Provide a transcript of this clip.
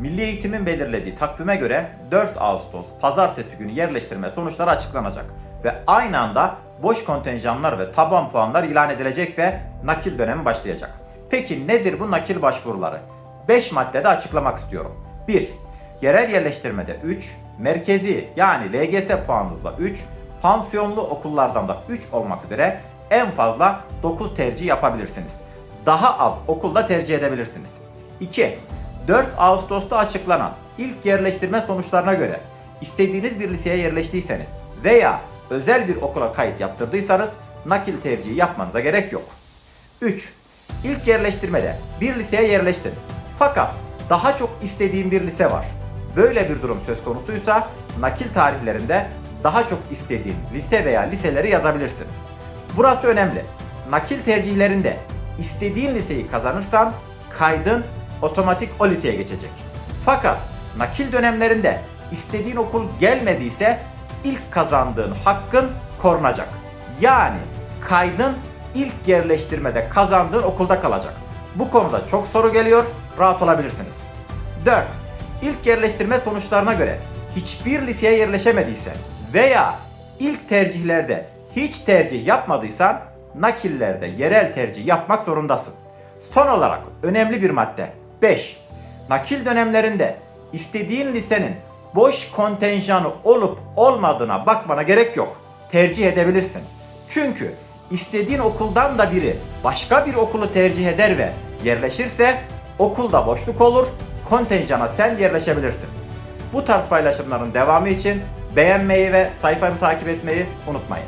Milli Eğitim'in belirlediği takvime göre 4 Ağustos pazartesi günü yerleştirme sonuçları açıklanacak ve aynı anda boş kontenjanlar ve taban puanlar ilan edilecek ve nakil dönemi başlayacak. Peki nedir bu nakil başvuruları? 5 maddede açıklamak istiyorum. 1. Yerel yerleştirmede 3, merkezi yani LGS puanınızla 3, pansiyonlu okullardan da 3 olmak üzere en fazla 9 tercih yapabilirsiniz. Daha az okulda tercih edebilirsiniz. 2. 4 Ağustos'ta açıklanan ilk yerleştirme sonuçlarına göre istediğiniz bir liseye yerleştiyseniz veya özel bir okula kayıt yaptırdıysanız nakil tercihi yapmanıza gerek yok. 3. İlk yerleştirmede bir liseye yerleştin. Fakat daha çok istediğin bir lise var. Böyle bir durum söz konusuysa nakil tarihlerinde daha çok istediğin lise veya liseleri yazabilirsin. Burası önemli. Nakil tercihlerinde istediğin liseyi kazanırsan kaydın otomatik o liseye geçecek. Fakat nakil dönemlerinde istediğin okul gelmediyse ilk kazandığın hakkın korunacak. Yani kaydın ilk yerleştirmede kazandığın okulda kalacak. Bu konuda çok soru geliyor, rahat olabilirsiniz. 4. İlk yerleştirme sonuçlarına göre hiçbir liseye yerleşemediysen veya ilk tercihlerde hiç tercih yapmadıysan nakillerde yerel tercih yapmak zorundasın. Son olarak önemli bir madde 5. Nakil dönemlerinde istediğin lisenin boş kontenjanı olup olmadığına bakmana gerek yok. Tercih edebilirsin. Çünkü istediğin okuldan da biri başka bir okulu tercih eder ve yerleşirse okulda boşluk olur, kontenjana sen yerleşebilirsin. Bu tarz paylaşımların devamı için beğenmeyi ve sayfamı takip etmeyi unutmayın.